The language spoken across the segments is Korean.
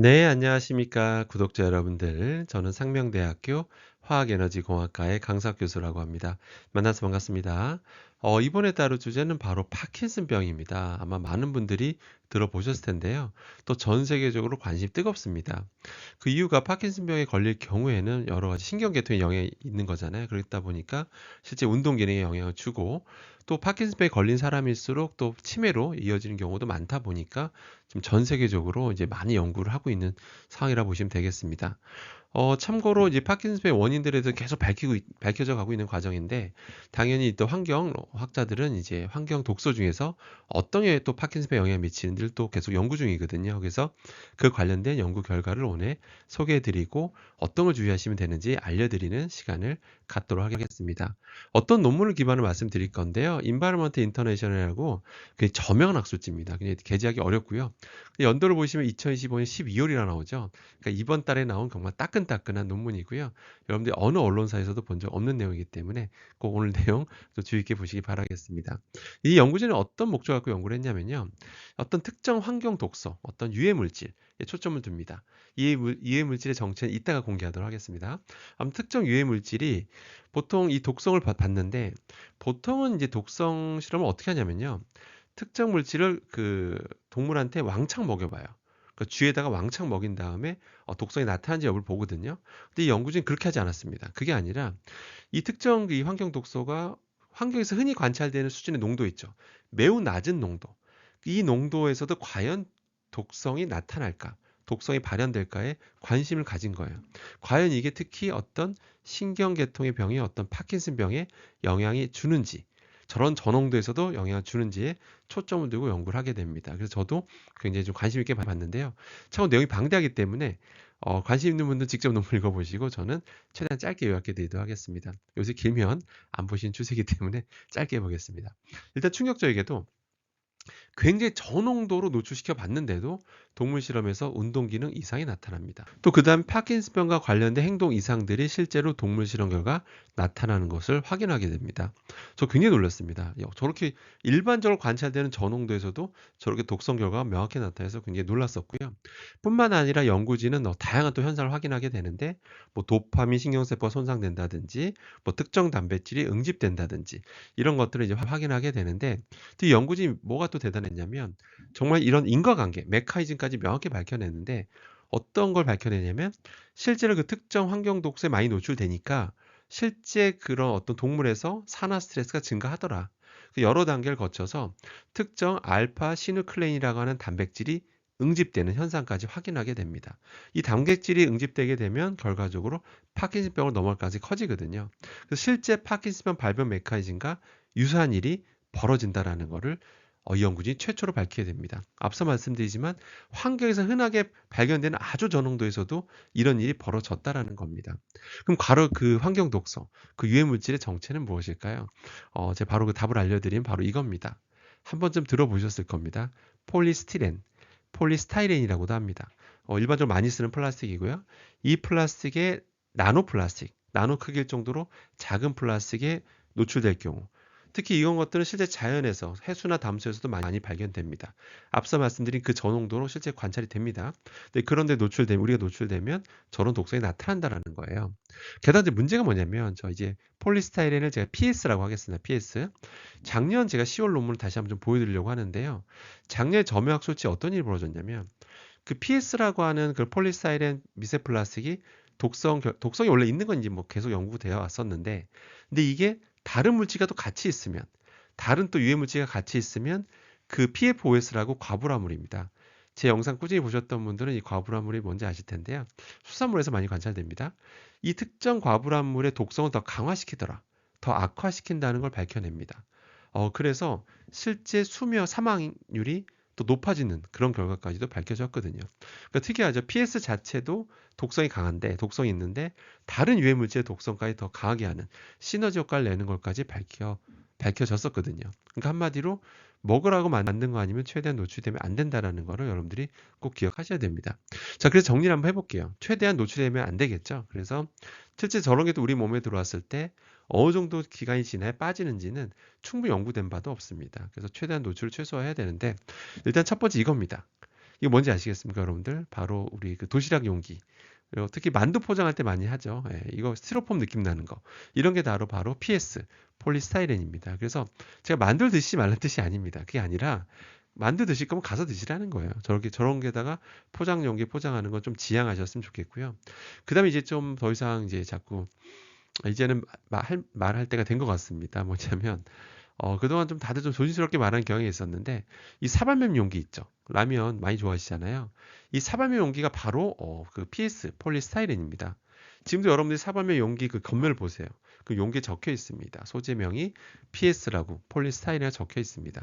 네, 안녕하십니까. 구독자 여러분들. 저는 상명대학교 화학에너지공학과의 강사 교수라고 합니다. 만나서 반갑습니다. 어, 이번에 다룰 주제는 바로 파킨슨병입니다. 아마 많은 분들이 들어보셨을 텐데요. 또 전 세계적으로 관심이 뜨겁습니다. 그 이유가 파킨슨병에 걸릴 경우에는 여러 가지 신경계통에 영향이 있는 거잖아요. 그렇다 보니까 실제 운동 기능에 영향을 주고 또 파킨슨병에 걸린 사람일수록 또 치매로 이어지는 경우도 많다 보니까 좀 전 세계적으로 이제 많이 연구를 하고 있는 상황이라 보시면 되겠습니다. 어, 참고로 이제 파킨슨병의 원인들에 대해서 계속 밝히고, 있- 밝혀져 가고 있는 과정인데, 당연히 또 환경 학자들은 이제 환경 독소 중에서 어떤 게 또 파킨슨병에 영향을 미치는지를 또 계속 연구 중이거든요. 그래서 그 관련된 연구 결과를 오늘 소개해 드리고 어떤 걸 주의하시면 되는지 알려드리는 시간을 갖도록 하겠습니다. 어떤 논문을 기반으로 말씀드릴 건데요. Environment International이라고 그 저명 학술지입니다. 그냥 게재하기 어렵고요. 연도를 보시면 2025년 12월이라 나오죠. 그러니까 이번 달에 나온 정말 따끈따끈한 논문이고요. 여러분들 이 어느 언론사에서도 본 적 없는 내용이기 때문에 꼭 오늘 내용 좀 주의 있게 보시기 바라겠습니다. 이 연구진은 어떤 목적 갖고 연구를 했냐면요. 어떤 특정 환경 독소, 어떤 유해 물질에 초점을 둡니다. 이 물- 유해 물질의 정체는 이따가 공개하도록 하겠습니다. 아무튼 특정 유해 물질이 보통 이 독성을 받- 받는데 보통은 이제 독성 실험을 어떻게 하냐면요. 특정 물질을 그 동물한테 왕창 먹여봐요. 그 쥐에다가 왕창 먹인 다음에 어, 독성이 나타난지 여부를 보거든요. 근데 이 연구진은 그렇게 하지 않았습니다. 그게 아니라 이 특정 이 환경 독소가 환경에서 흔히 관찰되는 수준의 농도 있죠. 매우 낮은 농도. 이 농도에서도 과연 독성이 나타날까? 독성이 발현될까에 관심을 가진 거예요. 과연 이게 특히 어떤 신경계통의 병이 어떤 파킨슨 병에 영향이 주는지 저런 저농도에서도 영향을 주는지에 초점을 두고 연구를 하게 됩니다. 그래서 저도 굉장히 좀 관심 있게 봤는데요. 참 내용이 방대하기 때문에 어, 관심 있는 분들 직접 논문 읽어보시고 저는 최대한 짧게 요약해 드리도록 하겠습니다. 요새 길면 안 보신 추세이기 때문에 짧게 해보겠습니다. 일단 충격적이게도 굉장히 저농도로 노출시켜 봤는데도 동물 실험에서 운동 기능 이상이 나타납니다. 또 그다음 파킨슨병과 관련된 행동 이상들이 실제로 동물 실험 결과 나타나는 것을 확인하게 됩니다. 저 굉장히 놀랐습니다. 야, 저렇게 일반적으로 관찰되는 저농도에서도 저렇게 독성 결과가 명확히 나타나서 굉장히 놀랐었고요. 뿐만 아니라 연구진은 어, 다양한 또 현상을 확인하게 되는데 뭐 도파민 신경세포가 손상된다든지 뭐 특정 단백질이 응집된다든지 이런 것들을 이제 확인하게 되는데 이 연구진이 뭐가 또 대단했냐면 정말 이런 인과관계, 메커니즘까지 명확히 밝혀냈는데 어떤 걸 밝혀내냐면 실제로 그 특정 환경 독소에 많이 노출되니까 실제 그런 어떤 동물에서 산화 스트레스가 증가하더라. 그 여러 단계를 거쳐서 특정 알파 시누클레인이라고 하는 단백질이 응집되는 현상까지 확인하게 됩니다. 이 단백질이 응집되게 되면 결과적으로 파킨슨병으로 넘어갈 가능성이 커지거든요. 실제 파킨슨병 발병 메커니즘과 유사한 일이 벌어진다라는 것을 어, 이 연구진이 최초로 밝히게 됩니다. 앞서 말씀드리지만 환경에서 흔하게 발견되는 아주 저농도에서도 이런 일이 벌어졌다라는 겁니다. 그럼 바로 그 환경 독소, 그 유해 물질의 정체는 무엇일까요? 어, 제가 바로 그 답을 알려드리면 바로 이겁니다. 한 번쯤 들어보셨을 겁니다. 폴리스티렌, 폴리스타이렌이라고도 합니다. 어, 일반적으로 많이 쓰는 플라스틱이고요. 이 플라스틱의 나노 플라스틱, 나노 크기일 정도로 작은 플라스틱에 노출될 경우 특히 이런 것들은 실제 자연에서 해수나 담수에서도 많이 발견됩니다. 앞서 말씀드린 그 저농도로 실제 관찰이 됩니다. 그런데 노출되면 우리가 노출되면 저런 독성이 나타난다라는 거예요. 게다가 문제가 뭐냐면 저 이제 폴리스타이렌을 제가 PS라고 하겠습니다. PS. 작년 제가 10월 논문을 다시 한번 좀 보여드리려고 하는데요. 작년 점유학 솔지 어떤 일이 벌어졌냐면 그 PS라고 하는 그 폴리스타이렌 미세 플라스틱이 독성 독성이 원래 있는 건지 뭐 계속 연구되어 왔었는데 근데 이게 다른 물질과 또 같이 있으면 다른 또 유해 물질과 같이 있으면 그 PFOS라고 과불화물입니다. 제 영상 꾸준히 보셨던 분들은 이 과불화물이 뭔지 아실 텐데요. 수산물에서 많이 관찰됩니다. 이 특정 과불화물의 독성을 더 강화시키더라. 더 악화시킨다는 걸 밝혀냅니다. 어, 그래서 실제 수명 사망률이 또 높아지는 그런 결과까지도 밝혀졌거든요. 그러니까 특이하죠. PS 자체도 독성이 강한데 독성이 있는데 다른 유해 물질의 독성까지 더 강하게 하는 시너지 효과를 내는 것까지 밝혀 밝혀졌었거든요. 그러니까 한마디로 먹으라고 만든 거 아니면 최대한 노출되면 안 된다라는 거를 여러분들이 꼭 기억하셔야 됩니다. 자, 그래서 정리를 한번 해볼게요. 최대한 노출되면 안 되겠죠. 그래서 실제 저런 게 또 우리 몸에 들어왔을 때 어느 정도 기간이 지나야 빠지는지는 충분히 연구된 바도 없습니다. 그래서 최대한 노출을 최소화해야 되는데 일단 첫 번째 이겁니다. 이거 뭔지 아시겠습니까, 여러분들? 바로 우리 그 도시락 용기. 특히 만두 포장할 때 많이 하죠. 예, 이거 스티로폼 느낌 나는 거. 이런 게 바로 바로 PS, 폴리스타이렌입니다. 그래서 제가 만두를 드시지 말라는 뜻이 아닙니다. 그게 아니라 만두 드실 거면 가서 드시라는 거예요. 저렇게 저런 게다가 포장 용기 포장하는 건 좀 지양하셨으면 좋겠고요. 그다음에 이제 좀 더 이상 이제 자꾸 이제는 말, 말할 때가 된 것 같습니다. 뭐냐면 어, 그동안 좀 다들 좀 조심스럽게 말하는 경향이 있었는데 이 사발면 용기 있죠. 라면 많이 좋아하시잖아요. 이 사발면 용기가 바로 어, 그 PS 폴리스타이렌입니다. 지금도 여러분들이 사발면 용기 그 겉면을 보세요. 그 용기에 적혀 있습니다. 소재명이 PS라고 폴리스타이렌이 적혀 있습니다.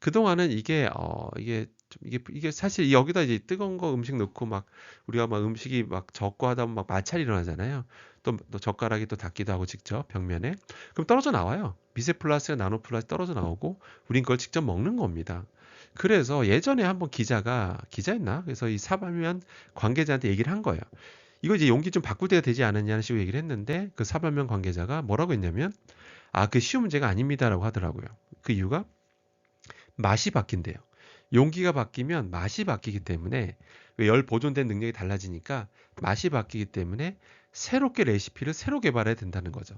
그동안은 이게 어 이게 좀 이게 이게 사실 여기다 이제 뜨거운 거 음식 넣고 막 우리가 막 음식이 막 적고 하다 보면 막 마찰이 일어나잖아요. 또, 또 젓가락이 또 닿기도 하고 직접 벽면에 그럼 떨어져 나와요. 미세 플라스가 나노 플라스 떨어져 나오고 우린 그걸 직접 먹는 겁니다. 그래서 예전에 한번 기자가 기자였나? 그래서 이 사발면 관계자한테 얘기를 한 거예요. 이거 이제 용기 좀 바꿀 때가 되지 않았냐는 식으로 얘기를 했는데 그 사발면 관계자가 뭐라고 했냐면 아, 그 쉬운 문제가 아닙니다라고 하더라고요. 그 이유가 맛이 바뀐대요. 용기가 바뀌면 맛이 바뀌기 때문에 열 보존된 능력이 달라지니까 맛이 바뀌기 때문에 새롭게 레시피를 새로 개발해야 된다는 거죠.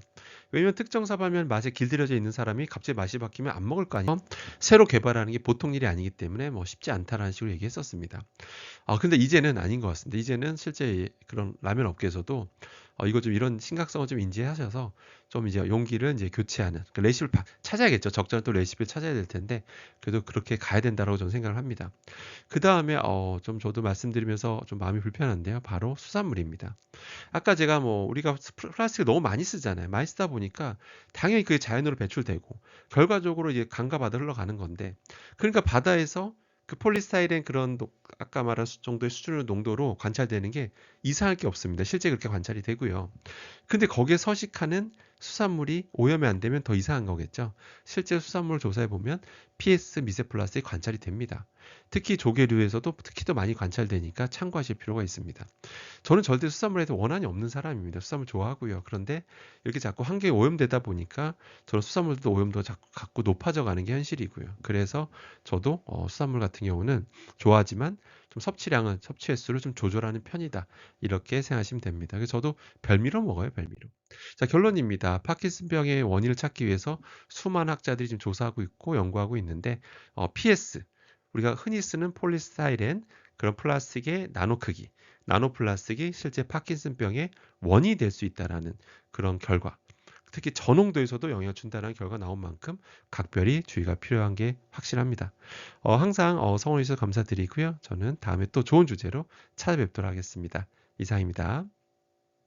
왜냐면 특정 사발면 맛에 길들여져 있는 사람이 갑자기 맛이 바뀌면 안 먹을 거 아니에요. 새로 개발하는 게 보통 일이 아니기 때문에 뭐 쉽지 않다라는 식으로 얘기했었습니다. 아 근데 이제는 아닌 것 같습니다. 이제는 실제 그런 라면 업계에서도 어, 이거 좀 이런 심각성을 좀 인지하셔서 좀 이제 용기를 이제 교체하는 그 레시피를 찾아야겠죠. 적절한 또 레시피를 찾아야 될 텐데 그래도 그렇게 가야 된다고 저는 생각을 합니다. 그 다음에 어, 좀 저도 말씀드리면서 좀 마음이 불편한데요. 바로 수산물입니다. 아까 제가 뭐 우리가 플라스틱을 너무 많이 쓰잖아요. 많이 쓰다 보니까 당연히 그게 자연으로 배출되고 결과적으로 이제 강과 바다 흘러가는 건데 그러니까 바다에서 그 폴리스타이렌 그런 아까 말한 정도의 수준의 농도로 관찰되는 게 이상할 게 없습니다. 실제 그렇게 관찰이 되고요. 근데 거기에 서식하는 수산물이 오염이 안 되면 더 이상한 거겠죠. 실제 수산물 조사해 보면 PS 미세플라스틱 관찰이 됩니다. 특히 조개류에서도 특히 더 많이 관찰되니까 참고하실 필요가 있습니다. 저는 절대 수산물에 대해 원한이 없는 사람입니다. 수산물 좋아하고요. 그런데 이렇게 자꾸 환경이 오염되다 보니까 저는 수산물도 오염도 자꾸 높아져 가는 게 현실이고요. 그래서 저도 어, 수산물 같은 경우는 좋아하지만 좀 섭취량은 섭취 횟수를 좀 조절하는 편이다. 이렇게 생각하시면 됩니다. 그래서 저도 별미로 먹어요, 별미로. 자, 결론입니다. 파킨슨병의 원인을 찾기 위해서 수많은 학자들이 지금 조사하고 있고 연구하고 있는데 어, PS 우리가 흔히 쓰는 폴리스타이렌 그런 플라스틱의 나노 크기, 나노 플라스틱이 실제 파킨슨병의 원인이 될 수 있다라는 그런 결과 특히 저농도에서도 영향을 준다는 결과 나온 만큼 각별히 주의가 필요한 게 확실합니다. 어, 항상 어, 성원해 주셔서 감사드리고요. 저는 다음에 또 좋은 주제로 찾아뵙도록 하겠습니다. 이상입니다.